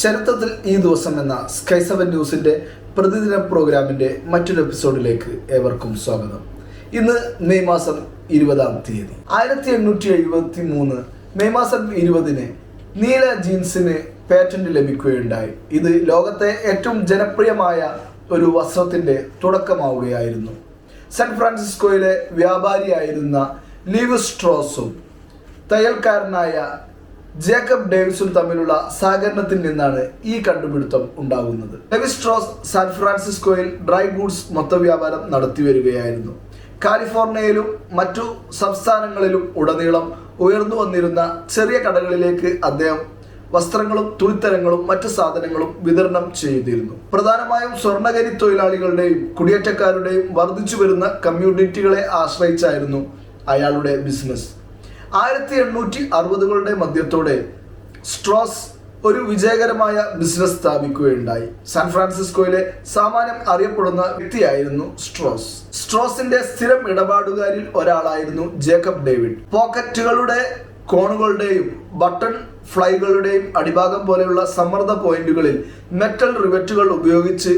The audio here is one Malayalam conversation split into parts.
ചരിത്രത്തിൽ ഈ ദിവസം എന്ന സ്കൈ സെവൻ ന്യൂസിന്റെ പ്രതിദിന പ്രോഗ്രാമിന്റെ മറ്റൊരു എപ്പിസോഡിലേക്ക് ഏവർക്കും സ്വാഗതം. ഇന്ന് മെയ് മാസം ഇരുപതാം തീയതി. ആയിരത്തി എണ്ണൂറ്റി എഴുപത്തി മൂന്ന് മെയ് മാസം ഇരുപതിന് നീല ജീൻസിന് പേറ്റന്റ് ലഭിക്കുകയുണ്ടായി. ഇത് ലോകത്തെ ഏറ്റവും ജനപ്രിയമായ ഒരു വസ്ത്രത്തിന്റെ തുടക്കമാവുകയായിരുന്നു. സാൻ ഫ്രാൻസിസ്കോയിലെ വ്യാപാരിയായിരുന്ന ലീവ് സ്ട്രോസും തയ്യൽക്കാരനായ ജേക്കബ് ഡേവിസും തമ്മിലുള്ള സഹകരണത്തിൽ നിന്നാണ് ഈ കണ്ടുപിടുത്തം ഉണ്ടാകുന്നത്. ഡെവിസ്ട്രോസ് സാൻ ഫ്രാൻസിസ്കോയിൽ ഡ്രൈ ഗൂഡ്സ് മൊത്തവ്യാപാരം നടത്തി വരികയായിരുന്നു കാലിഫോർണിയയിലും മറ്റു സംസ്ഥാനങ്ങളിലും ഉടനീളം ഉയർന്നു വന്നിരുന്ന ചെറിയ കടകളിലേക്ക് അദ്ദേഹം വസ്ത്രങ്ങളും തുണിത്തരങ്ങളും മറ്റു സാധനങ്ങളും വിതരണം ചെയ്തിരുന്നു. പ്രധാനമായും സ്വർണകരി തൊഴിലാളികളുടെയും കുടിയേറ്റക്കാരുടെയും വർദ്ധിച്ചു വരുന്ന കമ്മ്യൂണിറ്റികളെ ആശ്രയിച്ചായിരുന്നു അയാളുടെ ബിസിനസ് ആയിരത്തി എണ്ണൂറ്റി അറുപതുകളുടെ മധ്യത്തോടെ സ്ട്രോസ് ഒരു വിജയകരമായ ബിസിനസ് സ്ഥാപിക്കുകയുണ്ടായി. സാൻ ഫ്രാൻസിസ്കോയിലെ സാമാന്യം അറിയപ്പെടുന്ന വ്യക്തിയായിരുന്നു സ്ട്രോസ്. സ്ട്രോസിന്റെ സ്ഥിരം ഇടപാടുകാരിൽ ഒരാളായിരുന്നു ജേക്കബ് ഡേവിഡ്. പോക്കറ്റുകളുടെ കോണുകളുടെയും ബട്ടൺ ഫ്ലൈകളുടെയും അടിഭാഗം പോലെയുള്ള സമ്മർദ്ദ പോയിന്റുകളിൽ മെറ്റൽ റിവറ്റുകൾ ഉപയോഗിച്ച്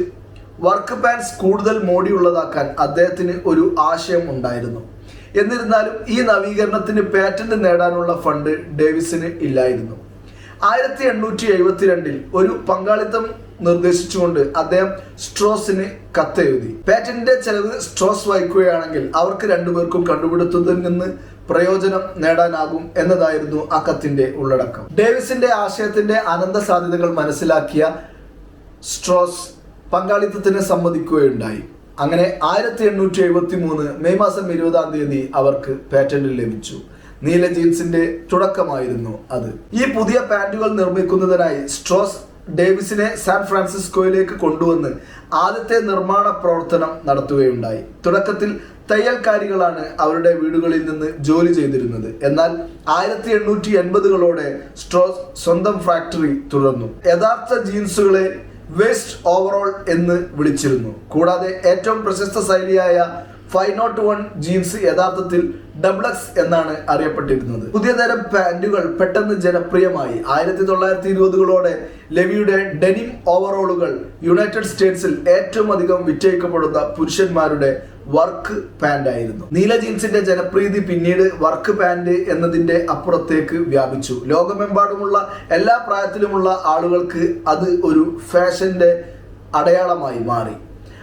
വർക്ക് പാൻസ് കൂടുതൽ മോടിയുള്ളതാക്കാൻ അദ്ദേഹത്തിന് ഒരു ആശയം ഉണ്ടായിരുന്നു. എന്നിരുന്നാലും ഈ നവീകരണത്തിന് പാറ്റന്റ് നേടാനുള്ള ഫണ്ട് ഡേവിസിന് ഇല്ലായിരുന്നു. ആയിരത്തി എണ്ണൂറ്റി എഴുപത്തിരണ്ടിൽ ഒരു പങ്കാളിത്തം നിർദ്ദേശിച്ചുകൊണ്ട് അദ്ദേഹം സ്ട്രോസിന് കത്തെഴുതി. പാറ്റന്റിന്റെ ചെലവ് സ്ട്രോസ് വഹിക്കുകയാണെങ്കിൽ അവർക്ക് രണ്ടുപേർക്കും കണ്ടുപിടുത്തത്തിൽ നിന്ന് പ്രയോജനം നേടാനാകും എന്നതായിരുന്നു ആ കത്തിന്റെ ഉള്ളടക്കം. ഡേവിസിന്റെ ആശയത്തിന്റെ അനന്ത സാധ്യതകൾ മനസ്സിലാക്കിയ സ്ട്രോസ് പങ്കാളിത്തത്തിന് സമ്മതിക്കുകയുണ്ടായി. അങ്ങനെ ആയിരത്തി എണ്ണൂറ്റി എഴുപത്തി മൂന്ന് മെയ് മാസം ഇരുപതാം തീയതി അവർക്ക് പാറ്റന്റ് ലഭിച്ചു. നീല ജീൻസിന്റെ തുടക്കമായിരുന്നു അത്. ഈ പുതിയ പാന്റുകൾ നിർമ്മിക്കുന്നതിനായി സ്ട്രോസ് ഡേവിസിനെ സാൻ ഫ്രാൻസിസ്കോയിലേക്ക് കൊണ്ടുവന്ന് ആദ്യത്തെ നിർമ്മാണ പ്രവർത്തനം നടത്തുകയുണ്ടായി. തുടക്കത്തിൽ തയ്യൽക്കാരികളാണ് അവരുടെ വീടുകളിൽ നിന്ന് ജോലി ചെയ്തിരുന്നത്. എന്നാൽ ആയിരത്തി എണ്ണൂറ്റി എൺപതുകളോടെ സ്ട്രോസ് സ്വന്തം ഫാക്ടറി തുടർന്നു യഥാർത്ഥ ജീൻസുകളെ വേസ്റ്റ് ഓവറോൾ എന്ന് വിളിച്ചിരുന്നു. കൂടാതെ ഏറ്റവും പ്രശസ്ത ശൈലിയായ ഫൈവ് നോട്ട് വൺ ജീൻസ് യഥാർത്ഥത്തിൽ ഡബ്ലക്സ് എന്നാണ് അറിയപ്പെട്ടിരുന്നത്. പുതിയ തരം പാന്റുകൾ പെട്ടെന്ന് ജനപ്രിയമായി. ആയിരത്തി തൊള്ളായിരത്തി ഇരുപതുകളോടെ ലെവിയുടെ ഡെനിം ഓവറോളുകൾ യുണൈറ്റഡ് സ്റ്റേറ്റ്സിൽ ഏറ്റവും അധികം വിറ്റഴിക്കപ്പെടുന്ന പുരുഷന്മാരുടെ വർക്ക് പാന്റ് ആയിരുന്നു. നീല ജീൻസിന്റെ ജനപ്രീതി പിന്നീട് വർക്ക് പാന്റ് എന്നതിന്റെ അപ്പുറത്തേക്ക് വ്യാപിച്ചു. ലോകമെമ്പാടുമുള്ള എല്ലാ പ്രായത്തിലുമുള്ള ആളുകൾക്ക് അത് ഒരു ഫാഷന്റെ അടയാളമായി മാറി.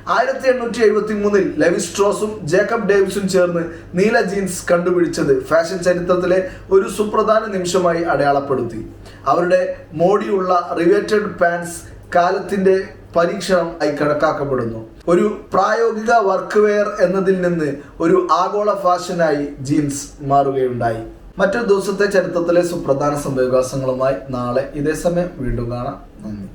ആയിരത്തി എണ്ണൂറ്റി എഴുപത്തി മൂന്നിൽ ലെവിസ്ട്രോസും ജേക്കബ് ഡേവിസും ചേർന്ന് നീല ജീൻസ് കണ്ടുപിടിച്ചത് ഫാഷൻ ചരിത്രത്തിലെ ഒരു സുപ്രധാന നിമിഷമായി അടയാളപ്പെടുത്തി. അവരുടെ മോടിയുള്ള റിവേറ്റഡ് പാൻസ് കാലത്തിന്റെ പരീക്ഷണം ആയി കണക്കാക്കപ്പെടുന്നു. ഒരു പ്രായോഗിക വർക്ക് വെയർ എന്നതിൽ നിന്ന് ഒരു ആഗോള ഫാഷനായി ജീൻസ് മാറുകയുണ്ടായി. മറ്റൊരു ദിവസത്തെ ചരിത്രത്തിലെ സുപ്രധാന സംഭവവികാസങ്ങളുമായി നാളെ ഇതേ സമയം വീണ്ടും കാണാം. നന്ദി.